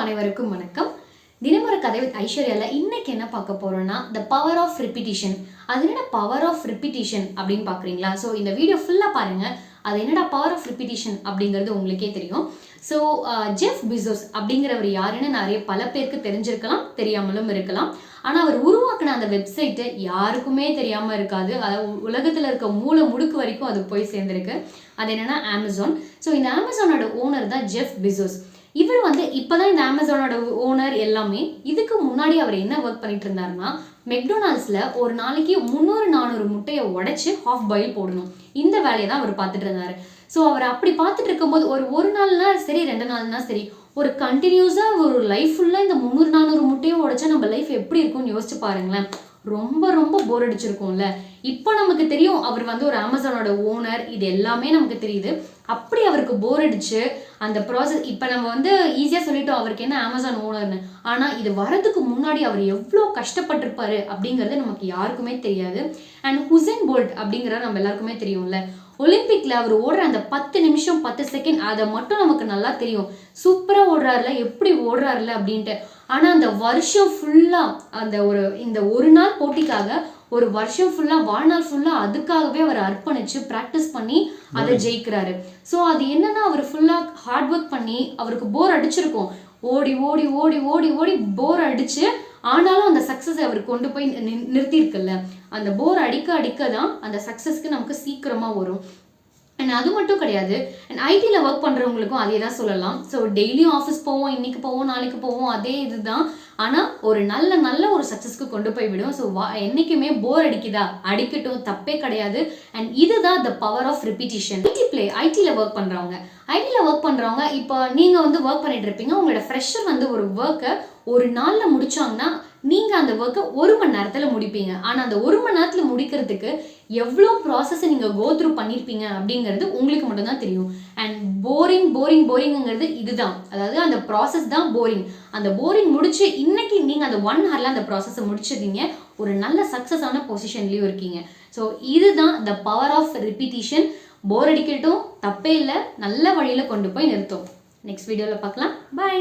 அனைவருக்கும் வணக்கம். தினமொரு கதை வித் ஐஸ்வர்யாவில் இன்னைக்கு என்ன பார்க்க போறோம்னா த பவர் ஆஃப் ரிப்பிட்டிஷன் அது என்னடா பவர் ஆஃப் ரிப்பிட்டிஷன் அப்படின்னு பார்க்குறீங்களா? ஸோ இந்த வீடியோ ஃபுல்லாக பாருங்க. அது என்னடா பவர் ஆஃப் ரிப்பிட்டிஷன் அப்படிங்கிறது உங்களுக்கே தெரியும். ஸோ ஜெஃப் பிசோஸ் அப்படிங்கிறவர் யாருன்னு நிறைய பல பேருக்கு தெரிஞ்சிருக்கலாம் தெரியாமலும் இருக்கலாம். ஆனால் அவர் உருவாக்கின அந்த வெப்சைட்டு யாருக்குமே தெரியாமல் இருக்காது. அதாவது உலகத்தில் இருக்க மூளை முடுக்கு வரைக்கும் அது போய் சேர்ந்துருக்கு. அது என்னன்னா அமேசான் ஸோ இந்த அமேசானோட ஓனர் தான் ஜெஃப் பிசோஸ் இவர் வந்து இப்போதான் இந்த அமேசானோட ஓனர் எல்லாமே இதுக்கு முன்னாடி அவர் என்ன ஒர்க் பண்ணிட்டு இருந்தாருன்னா மெக்டொனால்ட்ஸில் ஒரு நாளைக்கு முந்நூறு நானூறு முட்டையை உடைச்சி ஹாஃப் பாயில் போடணும். இந்த வேலையை தான் அவர் பார்த்துட்டு இருந்தாரு. ஸோ அவர் அப்படி பார்த்துட்டு இருக்கும்போது ஒரு ஒரு நாள்னா சரி ரெண்டு நாள்னா சரி ஒரு கண்டினியூஸாக ஒரு லைஃப் ஃபுல்லாக இந்த முந்நூறு நானூறு முட்டையை உடைச்சா நம்ம லைஃப் எப்படி இருக்கும்னு யோசிச்சு பாருங்களேன். ரொம்ப ரொம்ப போர் அடிச்சிருக்கும்ல. இப்போ நமக்கு தெரியும் அவர் வந்து ஒரு அமேசானோட ஓனர் இது எல்லாமே நமக்கு தெரியுது. அப்படி அவருக்கு போர் அடிச்சு அந்த ப்ராசஸ் இப்போ நம்ம வந்து ஈஸியாக சொல்லிட்டோம் அவருக்கு என்ன அமேசான் ஓனர்னு ஆனால் இது வரதுக்கு முன்னாடி அவர் எவ்வளோ கஷ்டப்பட்டிருப்பாரு அப்படிங்கிறது நமக்கு யாருக்குமே தெரியாது. அண்ட் ஹுசைன் போல்ட் அப்படிங்கிறது நம்ம எல்லாருக்குமே தெரியும்ல. ஒலிம்பிக்ல அவர் ஓடுற அந்த பத்து நிமிஷம் பத்து செகண்ட் அதை மட்டும் நமக்கு நல்லா தெரியும். சூப்பராக ஓடுறாருல எப்படி ஓடுறாருல அப்படின்ட்டு. ஆனால் அந்த வருஷம் ஃபுல்லாக அந்த ஒரு இந்த ஒரு நாள் போட்டிக்காக ஒரு வருஷம் ஃபுல்லா வாழ்நாள் ஃபுல்லா அதுக்காகவே அவர் அர்ப்பணிச்சு ப்ராக்டிஸ் பண்ணி அதை ஜெயிக்கிறாரு. ஸோ அது என்னன்னா அவர் ஃபுல்லா ஹார்ட் ஒர்க் பண்ணி அவருக்கு போர் அடிச்சிருக்கும். ஓடி ஓடி ஓடி ஓடி ஓடி போர் அடிச்சு ஆனாலும் அந்த சக்ஸஸ் அவர் கொண்டு போய் நிறுத்தியிருக்குல்ல. அந்த போர் அடிக்க அடிக்க தான் அந்த சக்ஸஸ்க்கு நமக்கு சீக்கிரமா வரும். அண்ட் அது மட்டும் கிடையாது. அண்ட் ஐடியில் ஒர்க் பண்ணுறவங்களுக்கும் அதே தான் சொல்லலாம். ஸோ டெய்லியும் ஆஃபீஸ் போவோம் இன்னைக்கு போவோம் நாளைக்கு போவோம் அதே இதுதான். ஆனால் ஒரு நல்ல நல்ல ஒரு சக்ஸஸ்க்கு கொண்டு போய் விடும். ஸோ வா என்றைக்குமே போர் அடிக்குதா? அடிக்கட்டும் தப்பே கிடையாது. அண்ட் இதுதான் the power of repetition IT play ஐடியில் ஒர்க் பண்ணுறவங்க ஐடியில் ஒர்க் பண்ணுறவங்க இப்போ நீங்கள் வந்து ஒர்க் பண்ணிட்டு இருப்பீங்க. உங்களோட ஃப்ரெஷர் வந்து ஒரு ஒர்க்கை ஒரு நாளில் முடிச்சாங்கன்னா நீங்கள் அந்த ஒர்க்கை ஒரு மணி நேரத்தில் முடிப்பீங்க. ஆனால் அந்த ஒரு மணி நேரத்தில் முடிக்கிறதுக்கு எவ்வளோ ப்ராசஸை நீங்கள் கோத்ரூ பண்ணியிருப்பீங்க அப்படிங்கிறது உங்களுக்கு மட்டும்தான் தெரியும். அண்ட் போரிங் போரிங் போரிங்கிறது இதுதான். அதாவது அந்த ப்ராசஸ் தான் போரிங் அந்த போரிங் முடிச்சு இன்னைக்கு நீங்கள் அந்த ஒன் ஹவரில் அந்த ப்ராசஸை முடிச்சிருக்கீங்க ஒரு நல்ல சக்ஸஸான பொசிஷன்லேயும் இருக்கீங்க. ஸோ இதுதான் the power of repetition bore அடிக்கட்டும் தப்பே இல்லை. நல்ல வழியில் கொண்டு போய் நிறுத்தும். நெக்ஸ்ட் வீடியோவில் பார்க்கலாம். பை